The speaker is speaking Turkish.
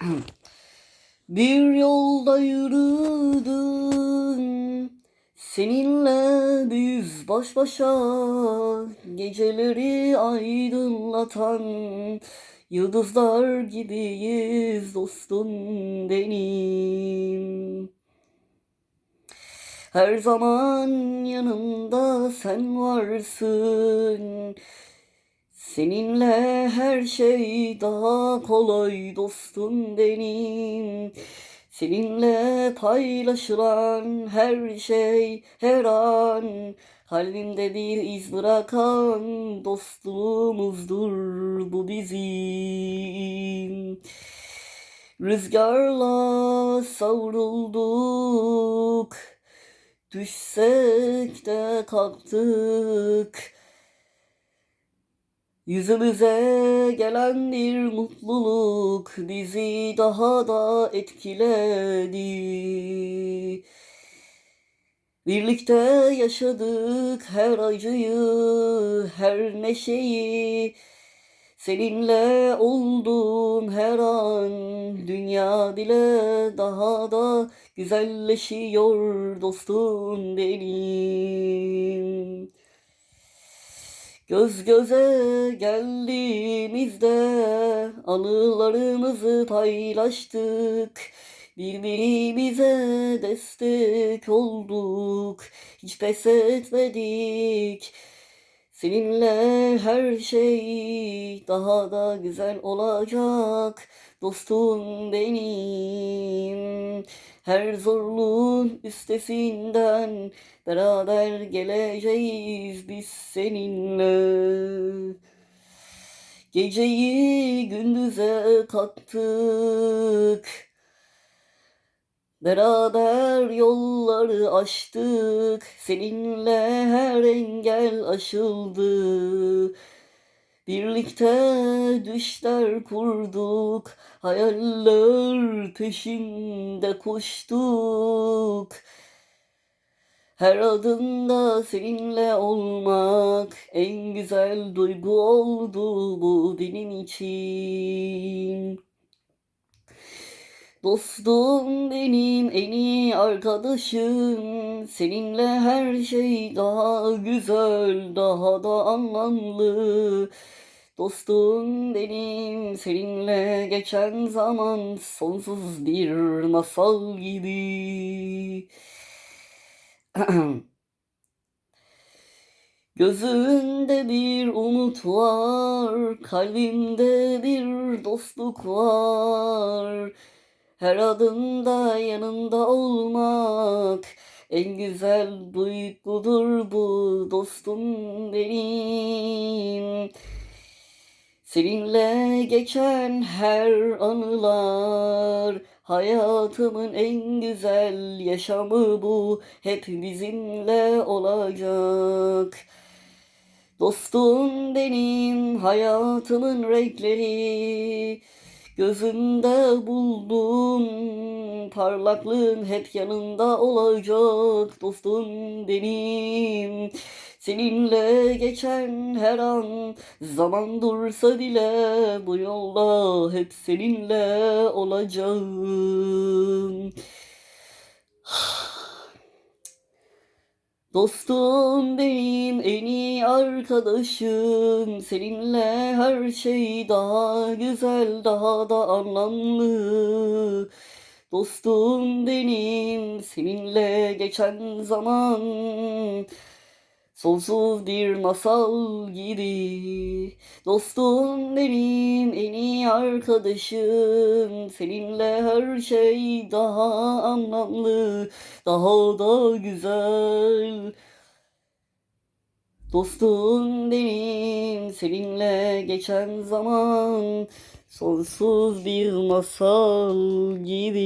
Bir yolda yürüdüm Seninle biz baş başa. Geceleri aydınlatan Yıldızlar gibiyiz dostum benim. Her zaman yanımda sen varsın Seninle her şey daha kolay dostum benim. Seninle paylaşılan her şey her an kalbimde bir iz bırakan dostluğumuzdur bu bizim. Rüzgarla savrulduk, düşsek de kalktık. Yüzümüze gelen bir mutluluk bizi daha da etkiledi. Birlikte yaşadık her acıyı, her neşeyi. Seninle oldum her an, dünya bile daha da güzelleşiyor dostum benim. Göz göze geldiğimizde anılarımızı paylaştık. Birbirimize destek olduk. Hiç pes etmedik. Seninle her şey daha da güzel olacak. Dostum benim. Her zorluğun üstesinden beraber geleceğiz biz seninle. Geceyi gündüze kattık. Beraber yolları aştık. Seninle her engel aşıldı. Birlikte düşler kurduk, hayaller peşinde koştuk. Her adımda seninle olmak en güzel duygu oldu bu benim için. Dostum benim en iyi arkadaşım. Seninle her şey daha güzel daha da anlamlı. Dostum benim seninle geçen zaman sonsuz bir masal gibi. Gözünde bir umut var, kalbimde bir dostluk var. Her adımda yanında olmak en güzel duygudur bu dostum benim. Seninle geçen her anılar hayatımın en güzel yaşamı bu hep bizimle olacak. Dostum benim hayatımın renkleri Gözünde buldum parlaklığın hep yanında olacak dostum benim. Seninle geçen her an zaman dursa bile bu yolda hep seninle olacağım. Dostum benim en iyi arkadaşım. Seninle her şey daha güzel daha da anlamlı. Dostum benim seninle geçen zaman Sonsuz bir masal gibi. Dostum benim en iyi arkadaşım. Seninle her şey daha anlamlı Daha da güzel. Dostum benim seninle geçen zaman Sonsuz bir masal gibi